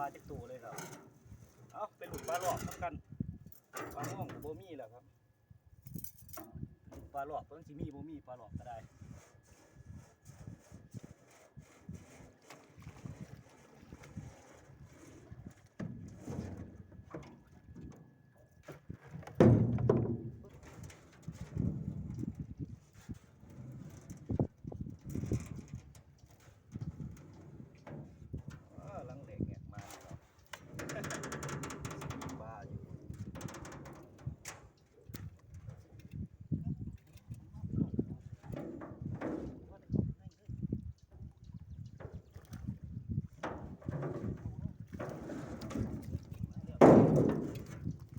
ลาจากตัวเลยครับ เอาเป็นหลุมปลาหลอกทั้งกันปลาม่วงกับโบมี่แหละครับปลาหลอกเพิ่งจิมีโบมี่ปลาหลอกก็ได้ อ้าวลังเหล็กเนี่ยมาแล้วบ้าอยู่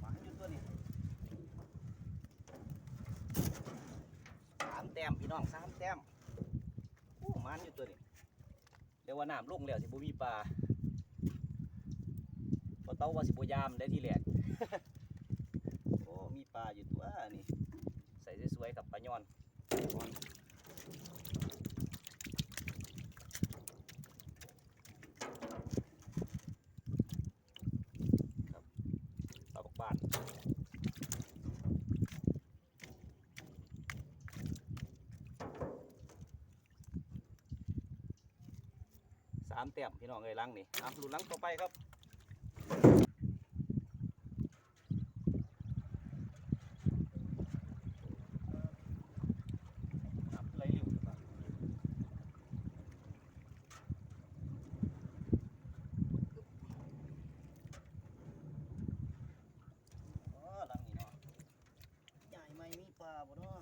มาอยู่ตัวนี้สามแต้มพี่น้องสามแต้มโอ้มันอยู่ตัวนี้เดี๋ยวว่าน้ำลงแล้วสิบุมีปลาพอเต้าว่าสิบุยามได้ที่แหลกโอ้มีปลาอยู่ตัวนี่ใส่สวยๆกับปลาย้อนครับปลาบักบานสามแต้มพี่น้องเอ้ยลังนี่อะลุ้นลังต่อไปครับครับไหลเร็วครับอ๋อหลังนี้เนาะใหญ่ไหมมีปลาบ่เนาะ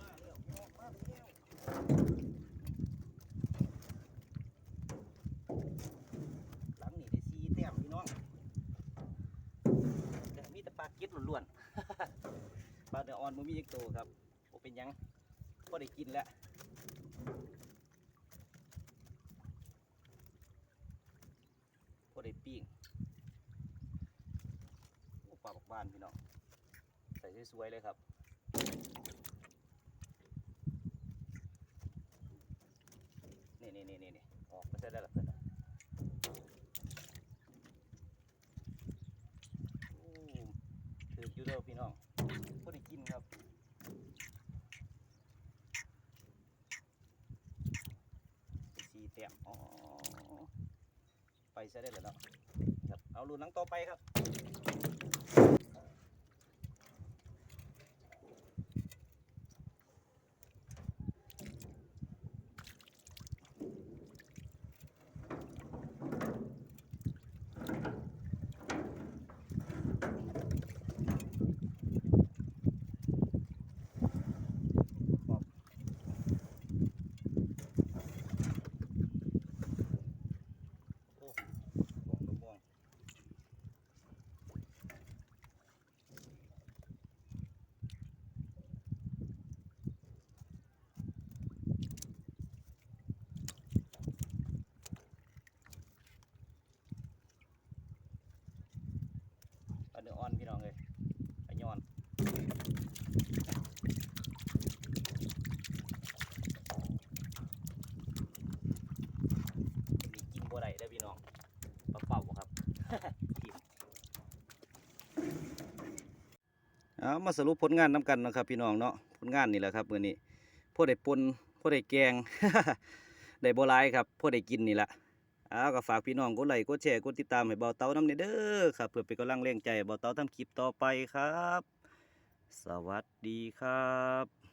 มาแล้วพี่น้องมาแล้ว หลังนี้ได้สี่แต้มพี่น้องแต่มีแต่ปลาเก็ดล้วนๆ ปลาเนื้ออ่อนมันมีอีกตัวครับโอเป็นยังพอได้กินแล้วพอได้ปิ้งปลาบักบ้านพี่น้องใส่สวยๆเลยครับ นี่นี่นี่นี่นี่ออกมาใส่ ได้แล้วเพื่อนถือยู่ด้อพี่น้องพอได้กินครับสีเต็มอ๋อไปซะได้แล้วเนาะครับเอาลูนหนังต่อไปครับ โอ้มองกระมองปลาเนื้ออ่อนพี่น้องเลยปลาย้อนมีกินบ่ได้เด้อพี่น้องปลาเป่าครับ กิน เอามาสรุปผลงานน้ำกันนะครับ พี่น้องเนาะผลงานนี่แหละครับมื้อนี้พวกได้ปนพวกได้แกงได้บ่หลายครับพวกได้กินนี่แหละเอาก็ฝากพี่น้องกดไลค์กดแชร์กดติดตามให้เบาเต้าน้ำเด้อครับเพื่อเป็นกำลังแรงใจเบาเต้าทำคลิปต่อไปครับ สวัสดีครับ